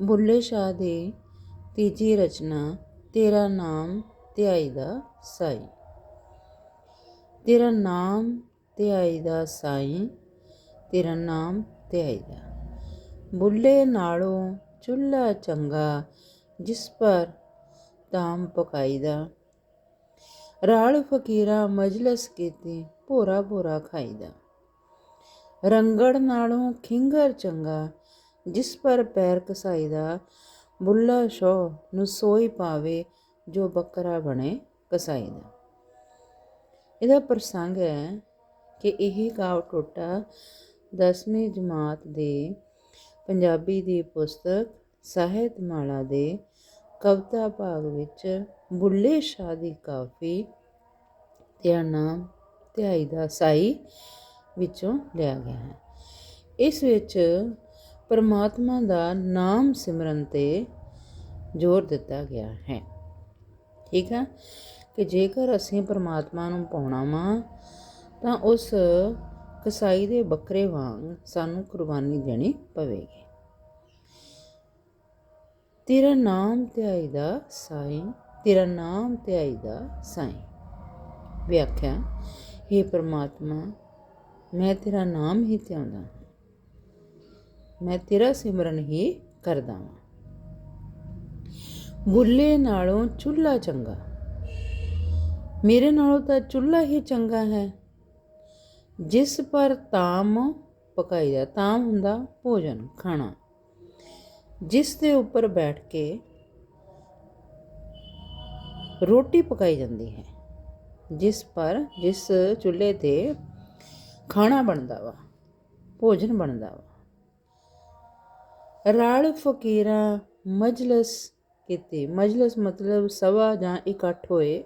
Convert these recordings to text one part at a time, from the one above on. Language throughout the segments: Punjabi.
ਬੁੱਲੇ ਸ਼ਾਹ ਦੀ ਤੀਜੀ ਰਚਨਾ, ਤੇਰਾ ਨਾਮ ਧਿਆਈ ਦਾ ਸਾਈ। ਤੇਰਾ ਨਾਮ ਧਿਆਈ ਦਾ ਸਾਈ, ਤੇਰਾ ਨਾਮ ਧਿਆਈ ਦਾ। ਬੁੱਲੇ ਨਾਲੋਂ ਚੁੱਲ੍ਹਾ ਚੰਗਾ, ਜਿਸ ਪਰ ਤਾਮ ਪਕਾਈਦਾ ਰਾਲ ਫਕੀਰਾ ਮਜਲਸ ਕੀਤੀ, ਭੋਰਾ ਭੋਰਾ ਖਾਈਦਾ ਰੰਗੜ ਨਾਲੋਂ ਖਿੰਗਰ ਚੰਗਾ ਜਿਸ ਪਰ ਪੈਰ ਕਸਾਈ ਦਾ ਬੁੱਲਾ ਸ਼ੋ ਨੂੰ ਸੋਈ ਪਾਵੇ, ਜੋ ਬੱਕਰਾ ਬਣੇ ਕਸਾਈ ਦਾ ਇਹਦਾ ਪ੍ਰਸੰਗ ਹੈ ਕਿ ਇਹ ਕਾਵ ਟੋਟਾ 10ਵੀਂ ਜਮਾਤ ਦੇ ਪੰਜਾਬੀ ਦੀ ਪੁਸਤਕ ਸਾਹਿਤ ਮਾਲਾ ਦੇ ਕਵਿਤਾ ਭਾਗ ਵਿੱਚ ਬੁੱਲੇ ਸ਼ਾਹ ਦੀ ਕਾਫੀ ਤੇ ਨਾਮ ਧਿਆਈ ਦਾ ਸਾਈ ਵਿੱਚੋਂ ਲਿਆ ਗਿਆ ਹੈ। ਇਸ ਵਿੱਚ ਪਰਮਾਤਮਾ ਦਾ ਨਾਮ ਸਿਮਰਨ ਤੇ ਜ਼ੋਰ ਦਿੱਤਾ ਗਿਆ ਹੈ। ਠੀਕ ਹੈ ਕਿ ਜੇਕਰ ਅਸੀਂ ਪਰਮਾਤਮਾ ਨੂੰ ਪਾਉਣਾ ਵਾ, ਤਾਂ ਉਸ ਕਸਾਈ ਦੇ ਬੱਕਰੇ ਵਾਂਗ ਸਾਨੂੰ ਕੁਰਬਾਨੀ ਦੇਣੀ ਪਵੇਗੀ। ਤੇਰਾ ਨਾਮ ਧਿਆਈ ਦਾ ਸਾਈਂ, ਤੇਰਾ ਨਾਮ ਧਿਆਈ ਦਾ ਸਾਈਂ। ਵਿਆਖਿਆ हे ਪ੍ਰਮਾਤਮਾ, ਮੈਂ ਤੇਰਾ ਨਾਮ ਹੀ ਧਿਆਉਂਦਾ ਮੈਂ ਤੇਰਾ ਸਿਮਰਨ ਹੀ ਕਰਦਾ ਹਾਂ ਬੁੱਲੇ ਨਾਲੋਂ ਚੁੱਲ੍ਹਾ ਚੰਗਾ। ਮੇਰੇ ਨਾਲੋਂ ਤਾਂ ਚੁੱਲ੍ਹਾ ਹੀ ਚੰਗਾ ਹੈ। ਜਿਸ ਪਰ ਤਾਮ ਪਕਾਈਦਾ ਤਾਮ ਹੁੰਦਾ ਭੋਜਨ, ਖਾਣਾ। ਜਿਸ ਦੇ ਉੱਪਰ ਬੈਠ ਕੇ ਰੋਟੀ ਪਕਾਈ ਜਾਂਦੀ ਹੈ, ਜਿਸ ਪਰ, ਜਿਸ ਚੁੱਲ੍ਹੇ ਤੇ ਖਾਣਾ ਬਣਦਾ ਵਾ, ਭੋਜਨ ਬਣਦਾ ਵਾ। ਰਲ ਫਕੀਰਾਂ ਮਜਲਸ ਕੀਤੀ। ਮਜਲਸ ਮਤਲਬ ਸਵਾ ਜਾਂ ਇਕੱਠ ਹੋਏ।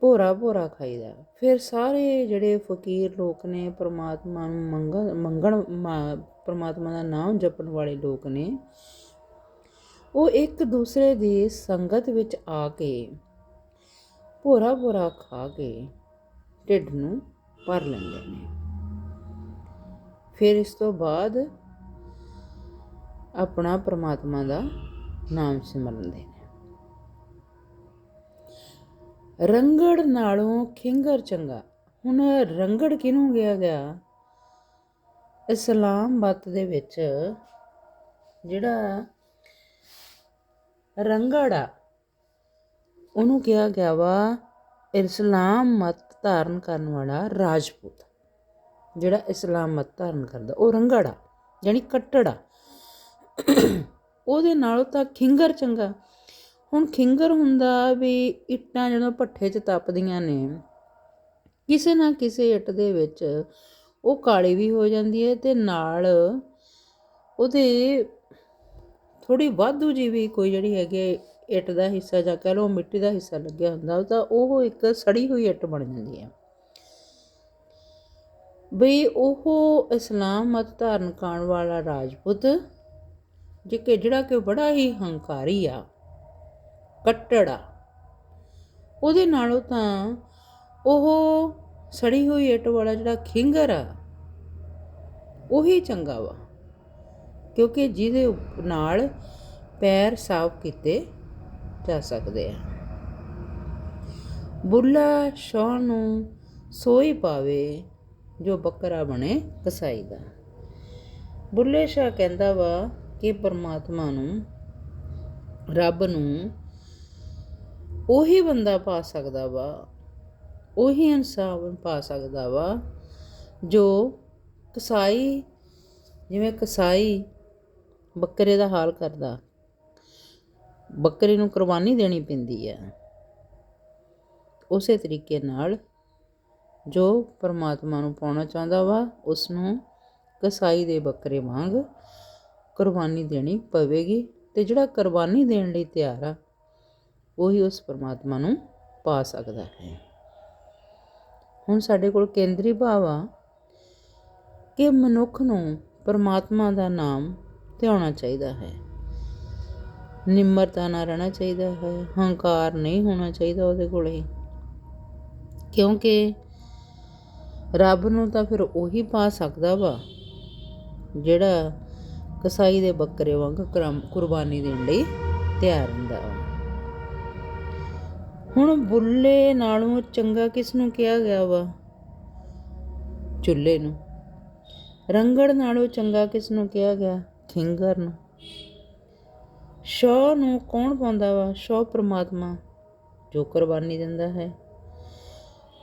ਭੋਰਾ ਭੋਰਾ ਖਾਈਦਾ। ਫਿਰ ਸਾਰੇ ਜਿਹੜੇ ਫਕੀਰ ਲੋਕ ਨੇ, ਪ੍ਰਮਾਤਮਾ ਨੂੰ ਮੰਗਣ ਮੰਗਣ, ਮਾ- ਪ੍ਰਮਾਤਮਾ ਦਾ ਨਾਮ ਜਪਣ ਵਾਲੇ ਲੋਕ ਨੇ, ਉਹ ਇੱਕ ਦੂਸਰੇ ਦੀ ਸੰਗਤ ਵਿੱਚ ਆ ਕੇ ਭੋਰਾ ਭੋਰਾ ਖਾ ਕੇ ਢਿੱਡ ਨੂੰ ਭਰ ਲੈਂਦੇ ਨੇ। ਫਿਰ ਇਸ ਤੋਂ ਬਾਅਦ ਆਪਣਾ ਪ੍ਰਮਾਤਮਾ ਦਾ ਨਾਮ ਸਿਮਰਨ ਦੇ ਨੇ ਰੰਗੜ ਨਾਲੋਂ ਖਿੰਗਰ ਚੰਗਾ। ਹੁਣ ਰੰਗੜ ਕਿਹਨੂੰ ਗਿਆ ਗਿਆ? ਇਸਲਾਮ ਮਤ ਦੇ ਵਿੱਚ ਜਿਹੜਾ ਰੰਗੜ ਆ, ਉਹਨੂੰ ਕਿਹਾ ਗਿਆ ਵਾ ਇਸਲਾਮ ਮਤ ਧਾਰਨ ਕਰਨ ਵਾਲਾ ਰਾਜਪੂਤ। ਜਿਹੜਾ ਇਸਲਾਮ ਮਤ ਧਾਰਨ ਕਰਦਾ, ਉਹ ਰੰਗੜ ਆ, ਯਾਨੀ ਕੱਟੜ ਆ। ਉਹਦੇ ਨਾਲੋਂ ਤਾਂ ਖਿੰਗਰ ਚੰਗਾ। ਹੁਣ ਖਿੰਗਰ ਹੁੰਦਾ ਵੀ ਇੱਟਾਂ ਜਦੋਂ ਭੱਠੇ 'ਚ ਤਪਦੀਆਂ ਨੇ, ਕਿਸੇ ਨਾ ਕਿਸੇ ਇੱਟ ਦੇ ਵਿੱਚ ਉਹ ਕਾਲੀ ਵੀ ਹੋ ਜਾਂਦੀ ਹੈ ਤੇ ਨਾਲ ਉਹਦੇ ਥੋੜੀ ਵਾਧੂ ਜੀ ਵੀ ਕੋਈ ਜਿਹੜੀ ਹੈਗੀ ਇੱਟ ਦਾ ਹਿੱਸਾ ਜਾਂ ਕਹ ਲਓ ਮਿੱਟੀ ਦਾ ਹਿੱਸਾ ਲੱਗਿਆ ਹੁੰਦਾ ਤਾਂ ਉਹ ਇੱਕ ਸੜੀ ਹੋਈ ਇੱਟ ਬਣ ਜਾਂਦੀ ਹੈ। ਬਈ ਉਹ ਇਸਲਾਮ ਮਤ ਧਾਰਨ ਕਰਨ ਵਾਲਾ ਰਾਜਪੂਤ ਜੇ ਕਿ ਜਿਹੜਾ ਕਿ ਬੜਾ ਹੀ ਹੰਕਾਰੀ ਆ, ਕੱਟੜ ਆ। ਉਹਦੇ ਨਾਲੋਂ ਤਾਂ ਉਹ ਸੜੀ ਹੋਈ ਇੱਟ ਵਾਲਾ ਜਿਹੜਾ ਖਿੰਗਰ ਆ, ਉਹੀ ਚੰਗਾ ਵਾ। ਕਿਉਂਕਿ ਜਿਹਦੇ ਉੱਪ- ਨਾਲ ਪੈਰ ਸਾਫ਼ ਕੀਤੇ ਜਾ ਸਕਦੇ ਆ। ਬੁੱਲਾ ਸ਼ੌਹ ਨੂੰ ਸੋਈ ਪਾਵੇ ਜੋ ਬੱਕਰਾ ਬਣੇ ਕਸਾਈ ਦਾ। ਬੁੱਲੇ ਸ਼ਾਹ ਕਹਿੰਦਾ ਵਾ ਕਿ ਪਰਮਾਤਮਾ ਨੂੰ, ਰੱਬ ਨੂੰ ਉਹੀ ਬੰਦਾ ਪਾ ਸਕਦਾ ਵਾ, ਉਹੀ ਇਨਸਾਨ ਪਾ ਸਕਦਾ ਵਾ, ਜੋ ਕਸਾਈ, ਜਿਵੇਂ ਕਸਾਈ ਬੱਕਰੇ ਦਾ ਹਾਲ ਕਰਦਾ, ਬੱਕਰੇ ਨੂੰ ਕੁਰਬਾਨੀ ਦੇਣੀ ਪੈਂਦੀ ਹੈ ਉਸੇ ਤਰੀਕੇ ਨਾਲ ਜੋ ਪਰਮਾਤਮਾ ਨੂੰ ਪਾਉਣਾ ਚਾਹੁੰਦਾ ਵਾ ਉਸ ਨੂੰ ਕਸਾਈ ਦੇ ਬੱਕਰੇ ਵਾਂਗ ਕੁਰਬਾਨੀ ਦੇਣੀ ਪਵੇਗੀ ਤੇ ਜਿਹੜਾ ਕੁਰਬਾਨੀ ਦੇਣ ਲਈ ਤਿਆਰ ਆ, ਉਹੀ ਉਸ ਪਰਮਾਤਮਾ ਨੂੰ ਪਾ ਸਕਦਾ ਹੈ। ਹੁਣ ਸਾਡੇ ਕੋਲ ਕੇਂਦਰੀ ਭਾਵ ਆ ਕਿ ਮਨੁੱਖ ਨੂੰ ਪਰਮਾਤਮਾ ਦਾ ਨਾਮ ਧਿਆਉਣਾ ਚਾਹੀਦਾ ਹੈ। ਨਿਮਰਤਾ ਨਾਲ ਰਹਿਣਾ ਚਾਹੀਦਾ ਹੈ, ਹੰਕਾਰ ਨਹੀਂ ਹੋਣਾ ਚਾਹੀਦਾ ਉਹਦੇ ਕੋਲੇ ਕਿਉਂਕਿ ਰੱਬ ਨੂੰ ਤਾਂ ਫਿਰ ਉਹੀ ਪਾ ਸਕਦਾ ਵਾ ਜਿਹੜਾ ਕਸਾਈ ਦੇ ਬੱਕਰੇ ਵਾਂਗ ਕਰਮ- ਕੁਰਬਾਨੀ ਦੇਣ ਲਈ ਤਿਆਰ ਹੁੰਦਾ ਵਾ ਹੁਣ ਬੁੱਲੇ ਨਾਲੋਂ ਚੰਗਾ ਕਿਸ ਨੂੰ ਕਿਹਾ ਗਿਆ ਵਾ? ਚੁੱਲ੍ਹੇ ਨੂੰ। ਰੰਗੜ ਨਾਲੋਂ ਚੰਗਾ ਕਿਸ ਨੂੰ ਕਿਹਾ ਗਿਆ? ਖਿੰਗਰ ਨੂੰ। ਸ਼ੌ ਨੂੰ ਕੌਣ ਪਾਉਂਦਾ ਵਾ? ਸ਼ੋ ਪ੍ਰਮਾਤਮਾ, ਜੋ ਕੁਰਬਾਨੀ ਦਿੰਦਾ ਹੈ।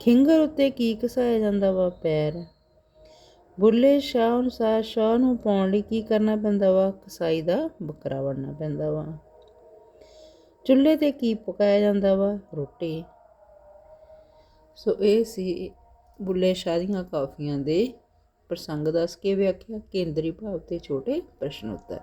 ਖਿੰਗਰ ਉੱਤੇ ਕੀ ਘਸਾਇਆ ਜਾਂਦਾ ਵਾ? ਪੈਰ। ਬੁੱਲੇ ਸ਼ਾਹ ਅਨੁਸਾਰ ਸ਼ਾਹ ਨੂੰ ਪਾਉਣ ਲਈ ਕੀ ਕਰਨਾ ਪੈਂਦਾ ਵਾ? ਕਸਾਈ ਦਾ ਬੱਕਰਾ ਬਣਨਾ ਪੈਂਦਾ ਵਾ। ਚੁੱਲ੍ਹੇ ਤੇ ਕੀ ਪਕਾਇਆ ਜਾਂਦਾ ਵਾ? ਰੋਟੀ। ਸੋ ਇਹ ਸੀ ਬੁੱਲੇ ਸ਼ਾਹ ਦੀਆਂ ਕਾਫੀਆਂ ਦੇ ਪ੍ਰਸੰਗ। ਦੱਸ ਕੇ ਵਿਆਖਿਆ ਕੇਂਦਰੀ ਭਾਵ ਤੇ ਛੋਟੇ ਪ੍ਰਸ਼ਨ ਉੱਤਰ।